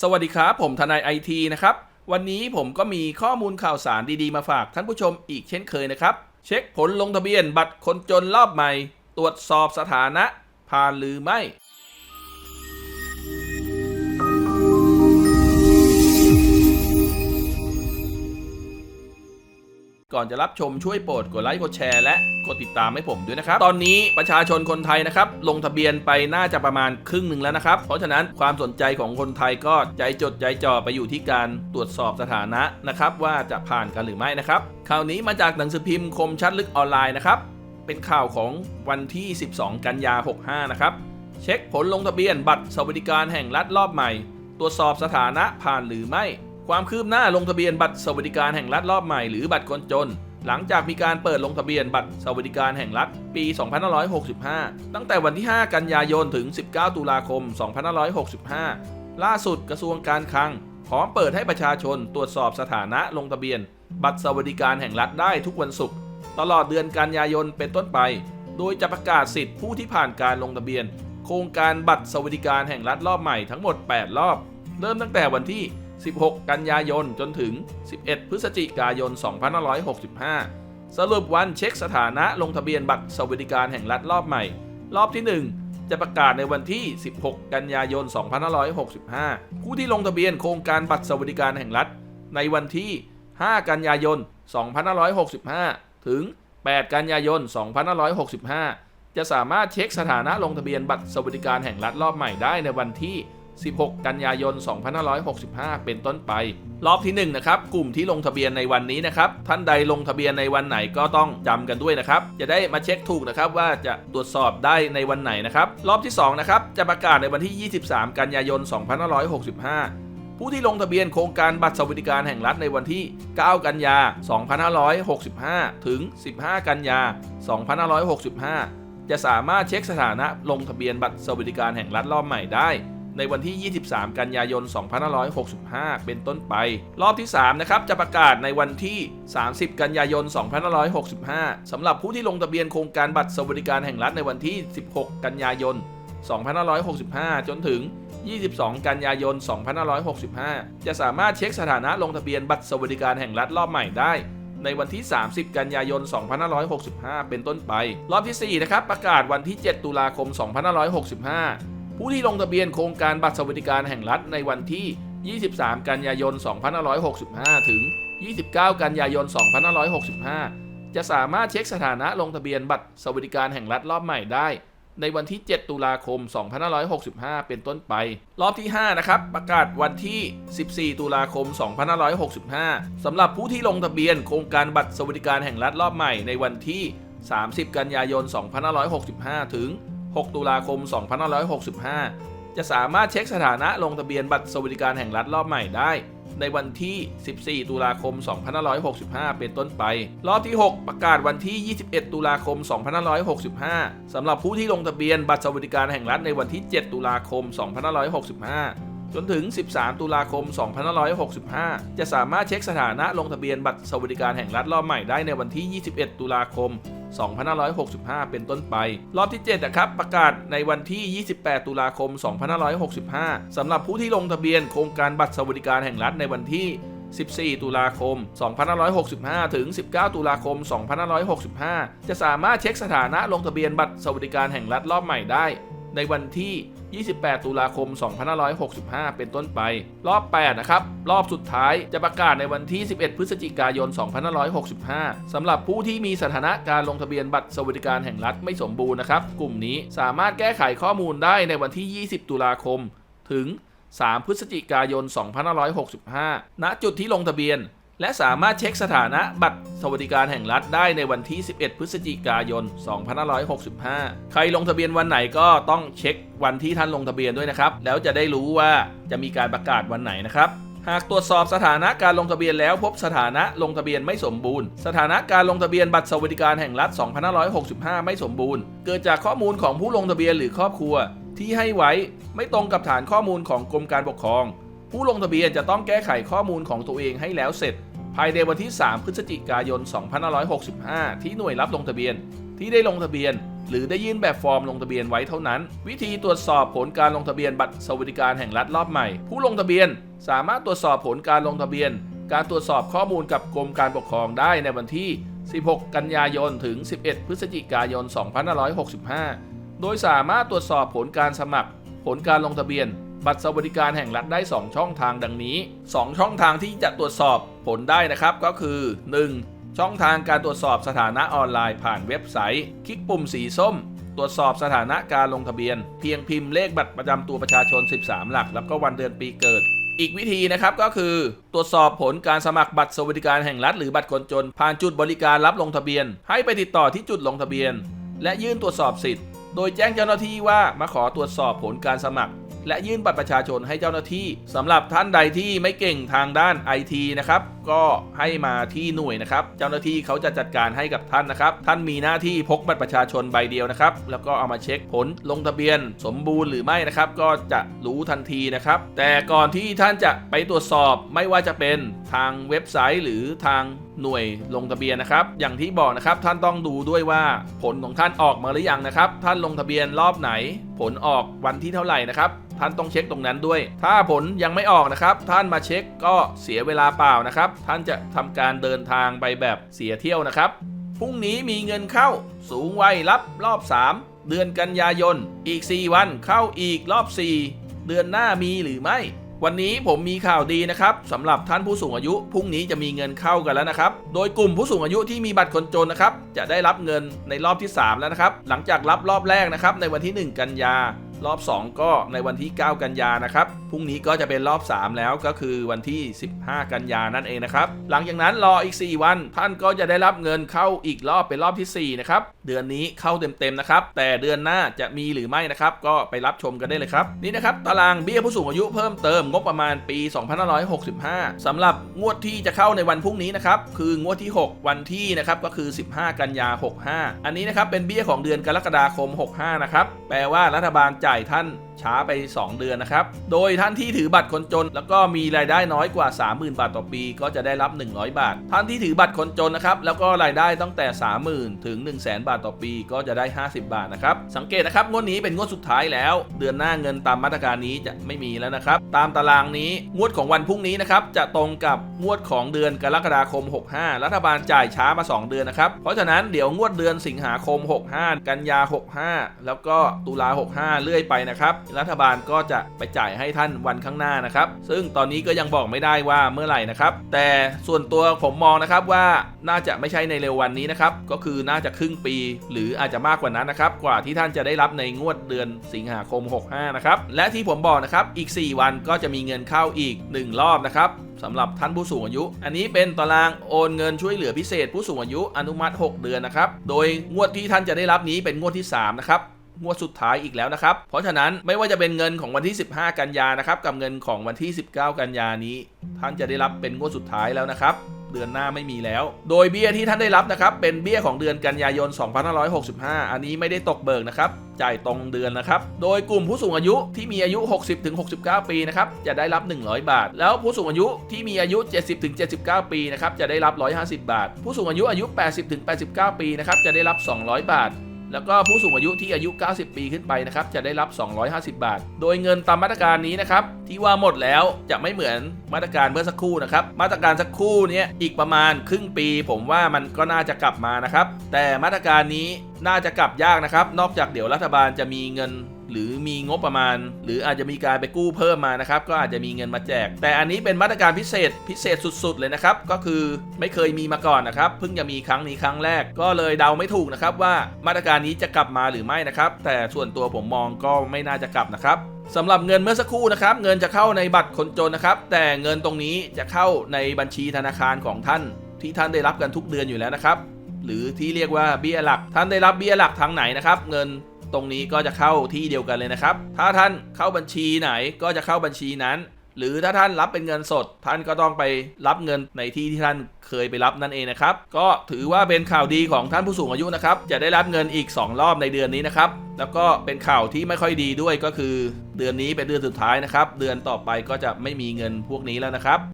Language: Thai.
สวัสดีครับ ผมทนายไอทีนะครับ วันนี้ผมก็มีข้อมูลข่าวสารดีๆมาฝากท่านผู้ชมอีกเช่นเคยนะครับ เช็คผลลงทะเบียนบัตรคนจนรอบใหม่ ตรวจสอบสถานะผ่านหรือไม่ ก่อนจะรับชมช่วยโปรดกดไลค์กดแชร์และกดติดตามให้ผมด้วยนะครับ ตอนนี้ประชาชนคนไทยนะครับ ลงทะเบียนไปน่าจะประมาณครึ่งหนึ่งแล้วนะครับ เพราะฉะนั้นความสนใจของคนไทยก็ใจจดใจจ่อไปอยู่ที่การตรวจสอบสถานะนะครับ ว่าจะผ่านกันหรือไม่นะครับข่าวนี้มาจากหนังสือพิมพ์คมชัดลึกออนไลน์นะครับเป็นข่าวของวันที่ 12 กันยา 65 นะครับ เช็คผลลงทะเบียนบัตรสวัสดิการแห่งรัฐรอบใหม่ ตรวจสอบสถานะผ่านหรือไม่ ความคืบหน้าลงทะเบียนบัตรสวัสดิการแห่งรัฐรอบใหม่หรือบัตรคนจน หลังจากมีการเปิดลงทะเบียนบัตรสวัสดิการแห่งรัฐปี 2565 ตั้งแต่วันที่ 5 กันยายนถึง 19 ตุลาคม 2565 ล่าสุดกระทรวงการคลัง พร้อมเปิดให้ประชาชนตรวจสอบสถานะลงทะเบียน บัตรสวัสดิการแห่งรัฐได้ทุกวันศุกร์ตลอดเดือนกันยายนเป็นต้นไป โดยจะประกาศสิทธิผู้ที่ผ่านการลงทะเบียน โครงการบัตรสวัสดิการแห่งรัฐรอบใหม่ทั้งหมด 8 รอบ เริ่มตั้งแต่วันที่ 16 กันยายนจนถึง 11 พฤศจิกายน 2565 สรุปวันเช็คสถานะลงทะเบียนบัตรสวัสดิการแห่งรัฐรอบใหม่ รอบที่ 1 จะประกาศในวันที่ 16 กันยายน 2565 ผู้ที่ลงทะเบียนโครงการบัตรสวัสดิการแห่งรัฐ ในวันที่ 5 กันยายน 2565 ถึง 8 กันยายน 2565 จะสามารถเช็คสถานะลงทะเบียนบัตรสวัสดิการแห่งรัฐรอบใหม่ได้ในวันที่ 16 กันยายน 2565 เป็นต้นไป รอบที่1นะครับ กลุ่มที่ลงทะเบียนในวันนี้นะครับ ท่านใดลงทะเบียนในวันไหนก็ต้องจำกันด้วยนะครับ จะได้มาเช็คถูกนะครับว่าจะตรวจสอบได้ในวันไหนนะครับ รอบที่2นะครับ จะประกาศในวันที่ 23 กันยายน 2565ผู้ที่ลงทะเบียนโครงการบัตรสวัสดิการแห่งรัฐในวันที่ 9 กันยา 2565 ถึง 15 กันยา 2565 จะสามารถเช็คสถานะลงทะเบียนบัตรสวัสดิการแห่งรัฐรอบใหม่ได้ ในวันที่ 23 กันยายน 2565 เป็นต้นไป รอบที่ 3 นะครับ จะประกาศในวันที่ 30 กันยายน 2565 สำหรับผู้ที่ลงทะเบียนโครงการบัตรสวัสดิการแห่งรัฐในวันที่ 16 กันยายน 2565 จนถึง 22 กันยายน 2565 จะสามารถเช็คสถานะลงทะเบียนบัตรสวัสดิการแห่งรัฐรอบใหม่ได้ในวันที่ 30 กันยายน 2565 เป็นต้นไป รอบที่ 4 นะครับ ประกาศวันที่ 7 ตุลาคม 2565 ผู้ที่ลงทะเบียนโครงการบัตรสวัสดิการแห่งรัฐในวันที่ 23 กันยายน 2565 ถึง 29 กันยายน 2565 จะสามารถเช็คสถานะลงทะเบียนบัตรสวัสดิการแห่งรัฐรอบใหม่ได้ ในวันที่ 7 ตุลาคม 2565 เป็นต้นไป รอบที่ 5 นะครับ ประกาศวันที่ 14 ตุลาคม 2565 สำหรับผู้ที่ลงทะเบียนโครงการบัตรสวัสดิการแห่งรัฐรอบใหม่ในวันที่ 30 กันยายน 2565 ถึง 6 ตุลาคม 2565 จะสามารถเช็คสถานะลงทะเบียนบัตรสวัสดิการแห่งรัฐรอบใหม่ได้ ในวันที่ 14 ตุลาคม 2565 เป็นต้นไป รอบที่ 6 ประกาศวันที่ 21 ตุลาคม 2565 สำหรับผู้ที่ลงทะเบียนบัตรสวัสดิการแห่งรัฐในวันที่ 7 ตุลาคม 2565 จนถึง 13 ตุลาคม 2565 จะสามารถเช็คสถานะลงทะเบียนบัตรสวัสดิการแห่งรัฐรอบใหม่ได้ในวันที่ 21 ตุลาคม 2565 เป็นต้นไป รอบที่ 7 นะครับ ประกาศในวันที่ 28 ตุลาคม 2565 สำหรับผู้ที่ลงทะเบียนโครงการบัตรสวัสดิการแห่งรัฐในวันที่14 ตุลาคม 2565 ถึง 19 ตุลาคม 2565 จะสามารถเช็คสถานะลงทะเบียนบัตรสวัสดิการแห่งรัฐรอบใหม่ได้ ในวันที่ 28 ตุลาคม 2565 เป็นต้นไป รอบ 8 นะครับ รอบสุดท้ายจะประกาศในวันที่ 11 พฤศจิกายน 2565สำหรับผู้ที่มีสถานะการลงทะเบียนบัตรสวัสดิการแห่งรัฐไม่สมบูรณ์นะครับ กลุ่มนี้สามารถแก้ไขข้อมูลได้ในวันที่ 20 ตุลาคม ถึง 3 พฤศจิกายน 2565 ณ จุดที่ลงทะเบียน และสามารถเช็คสถานะบัตรสวัสดิการแห่งรัฐได้ในวันที่ 11 พฤศจิกายน 2565 ใครลงทะเบียนวันไหนก็ต้องเช็ควันที่ท่านลงทะเบียนด้วยนะครับ แล้วจะได้รู้ว่าจะมีการประกาศวันไหนนะครับ หากตรวจสอบสถานะการลงทะเบียนแล้วพบสถานะลงทะเบียนไม่สมบูรณ์ สถานะการลงทะเบียนบัตรสวัสดิการแห่งรัฐ 2565 ไม่สมบูรณ์ เกิดจากข้อมูลของผู้ลงทะเบียนหรือครอบครัวที่ให้ไว้ไม่ตรงกับฐานข้อมูลของกรมการปกครอง ผู้ลงทะเบียนจะต้องแก้ไขข้อมูลของตัวเองให้แล้วเสร็จ ภายในวันที่ 3 พฤศจิกายน 2565 ที่หน่วยรับลงทะเบียน ที่ได้ลงทะเบียน หรือได้ยื่นแบบฟอร์มลงทะเบียนไว้เท่านั้น วิธีตรวจสอบผลการลงทะเบียนบัตรสวัสดิการแห่งรัฐรอบใหม่ ผู้ลงทะเบียนสามารถตรวจสอบผลการลงทะเบียน การตรวจสอบข้อมูลกับกรมการปกครองได้ในวันที่ 16 กันยายน ถึง 11 พฤศจิกายน 2565 โดยสามารถตรวจสอบผลการสมัคร ผลการลงทะเบียน บัตรสวัสดิการแห่งรัฐได้ 2 ช่องทางดังนี้ 2 ช่องทางที่จะตรวจสอบผลได้นะครับก็คือ 1. ช่องทางการตรวจสอบสถานะออนไลน์ผ่านเว็บไซต์ คลิกปุ่มสีส้ม ตรวจสอบสถานะการลงทะเบียน เพียงพิมพ์เลขบัตรประจำตัวประชาชน 13 หลัก แล้วก็วันเดือนปีเกิดอีกวิธีนะครับก็คือ ตรวจสอบผลการสมัครบัตรสวัสดิการแห่งรัฐหรือบัตรคนจน ผ่านจุดบริการรับลงทะเบียน ให้ไปติดต่อที่จุดลงทะเบียน และยื่นตรวจสอบสิทธิ์ โดยแจ้งเจ้าหน้าที่ว่ามาขอตรวจสอบผลการสมัคร และยื่นบัตรประชาชนให้เจ้าหน้าที่สำหรับท่านใดที่ไม่เก่งทางด้านไอทีนะครับก็ให้มาที่หน่วยนะครับ เจ้าหน้าที่เขาจะจัดการให้กับท่านนะครับ ท่านมีหน้าที่พกบัตรประชาชนใบเดียวนะครับ แล้วก็เอามาเช็คผลลงทะเบียนสมบูรณ์หรือไม่นะครับ ก็จะรู้ทันทีนะครับ แต่ก่อนที่ท่านจะไปตรวจสอบไม่ว่าจะเป็นทางเว็บไซต์หรือทางหน่วยลงทะเบียนนะครับ อย่างที่บอกนะครับท่านต้องดูด้วยว่าผลของท่านออกมาหรือยังนะครับ ท่านลงทะเบียนรอบไหน ผลออกวันที่เท่าไหร่นะครับท่านต้องเช็คตรงนั้นด้วย ถ้าผลยังไม่ออกนะครับ ท่านมาเช็คก็เสียเวลาเปล่านะครับ ท่านจะทำการเดินทางไปแบบเสียเที่ยวนะครับ พรุ่งนี้มีเงินเข้า สูงวัยรับรอบ 3 เดือนกันยายน อีก 4 วันเข้าอีกรอบ 4 เดือนหน้ามีหรือไม่ วันนี้ผมมีข่าวดีนะครับสำหรับท่านผู้สูงอายุพรุ่งนี้จะมีเงินเข้ากันแล้วนะครับ โดยกลุ่มผู้สูงอายุที่มีบัตรคนจนนะครับจะได้รับเงินในรอบที่ 3 แล้วนะครับ หลังจากรับรอบแรกนะครับในวันที่ 1 กันยา รอบ 2 ก็ในวันที่ 9 กันยานะครับ พรุ่งนี้ก็จะเป็นรอบ 3 แล้วก็คือวันที่ 15 กันยานั่นเองนะครับ หลังจากนั้นรออีก 4 วัน ท่านก็จะได้รับเงินเข้าอีกรอบเป็นรอบทีสี่4 นะครับ เดือนนี้เข้าเต็มๆนะครับ แต่เดือนหน้าจะมีหรือไม่นะครับ ก็ไปรับชมกันได้เลยครับ นี่นะครับตารางเบี้ยผู้สูงอายุเพิ่มเติมงบประมาณปี 2565สำหรับงวดที่จะเข้าในวันพรุ่งนี้นะครับ คืองวดที่ 6 วันที่นะครับก็คือ 15 กันยา 65 อันนี้นะครับเป็นเบี้ยของเดือนกรกฎาคม 65 นะครับ แปลว่ารัฐบาลจ่ายญ่ท่านช้าไป 2 เดือนนะครับ โดยท่านที่ถือบัตรคนจน แล้วก็มีรายได้น้อยกว่า 30,000 บาทต่อปี ก็จะได้รับ 100 บาท ท่านที่ถือบัตรคนจนนะครับ แล้วก็รายได้ตั้งแต่ 30,000 ถึง 1 0 0 0 0แบาทต่อปี ก็จะได้ 50 บาทนะครับ สังเกตนะครับ งวดนี้เป็นงวดสุดท้ายแล้ว เดือนหน้าเงินตามมาตรการนี้จะไม่มีแล้วนะครับ ตามตารางนี้ งวดของวันพรุ่งนี้นะครับ จะตรงกับงวดของเดือนกรกฎาคม 65 รัฐบาลจ่ายช้ามา 2 เดือนนะครับ เพราะฉะนั้นเดี๋ยวงวดเดือนสิงหาคม 65 กันยา 65 แล้วก็ตุลา 65 เรื่อยไปนะครับรัฐบาลก็จะไปจ่ายให้ท่านวันข้างหน้านะครับ ซึ่งตอนนี้ก็ยังบอกไม่ได้ว่าเมื่อไหร่นะครับ แต่ส่วนตัวผมมองนะครับว่าน่าจะไม่ใช่ในเร็ววันนี้นะครับ ก็คือน่าจะครึ่งปี หรืออาจจะมากกว่านั้นนะครับ กว่าที่ท่านจะได้รับในงวดเดือนสิงหาคม 65 นะครับ และที่ผมบอกนะครับ อีก 4 วันก็จะมีเงินเข้าอีก 1 รอบนะครับสำหรับท่านผู้สูงอายุ อันนี้เป็นตารางโอนเงินช่วยเหลือพิเศษผู้สูงอายุอนุมัติ 6 เดือนนะครับ โดยงวดที่ท่านจะได้รับนี้เป็นงวดที่ 3 นะครับ งวดสุดท้ายอีกแล้วนะครับ เพราะฉะนั้นไม่ว่าจะเป็นเงินของวันที่ 15 กันยานะครับ กับเงินของวันที่ 19 กันยานี้ ท่านจะได้รับเป็นงวดสุดท้ายแล้วนะครับเดือนหน้าไม่มีแล้ว，โดยเบี้ยที่ท่านได้รับนะครับ เป็นเบี้ยของเดือนกันยายน 2565 อันนี้ไม่ได้ตกเบิกนะครับ จ่ายตรงเดือนนะครับ โดยกลุ่มผู้สูงอายุที่มีอายุ 60-69 ปีนะครับ จะได้รับ 100 บาท แล้วผู้สูงอายุที่มีอายุ 70-79 ปีนะครับ จะได้รับ 150 บาท ผู้สูงอายุอายุ 80-89 ปีนะครับ จะได้รับ 200 บาท แล้วก็ผู้สูงอายุที่อายุ 90 ปีขึ้นไปนะครับจะได้รับ 250 บาท โดยเงินตามมาตรการนี้นะครับที่ว่าหมดแล้วจะไม่เหมือนมาตรการเมื่อสักครู่นะครับมาตรการสักครู่นี้อีกประมาณครึ่งปี ผมว่ามันก็น่าจะกลับมานะครับแต่มาตรการนี้น่าจะกลับยากนะครับ นอกจากเดี๋ยวรัฐบาลจะมีเงิน หรือมีงบประมาณ หรืออาจจะมีการไปกู้เพิ่มมานะครับ ก็อาจจะมีเงินมาแจก แต่อันนี้เป็นมาตรการพิเศษพิเศษสุดๆเลยนะครับ ก็คือไม่เคยมีมาก่อนนะครับ เพิ่งจะมีครั้งนี้ครั้งแรก ก็เลยเดาไม่ถูกนะครับว่ามาตรการนี้จะกลับมาหรือไม่นะครับ แต่ส่วนตัวผมมองก็ไม่น่าจะกลับนะครับสำหรับเงินเมื่อสักครู่นะครับ เงินจะเข้าในบัตรคนจนนะครับ แต่เงินตรงนี้จะเข้าในบัญชีธนาคารของท่าน ที่ท่านได้รับกันทุกเดือนอยู่แล้วนะครับ หรือที่เรียกว่าเบี้ยหลัก ท่านได้รับเบี้ยหลักทางไหนนะครับ เงิน ตรงนี้ก็จะเข้าที่เดียวกันเลยนะครับ ถ้าท่านเข้าบัญชีไหนก็จะเข้าบัญชีนั้น หรือถ้าท่านรับเป็นเงินสด ท่านก็ต้องไปรับเงินในที่ที่ท่านเคยไปรับนั่นเองนะครับ ก็ถือว่าเป็นข่าวดีของท่านผู้สูงอายุนะครับ จะได้รับเงินอีก 2 รอบในเดือนนี้นะครับ แล้วก็เป็นข่าวที่ไม่ค่อยดีด้วยก็คือ เดือนนี้เป็นเดือนสุดท้ายนะครับ เดือนต่อไปก็จะไม่มีเงินพวกนี้แล้วนะครับ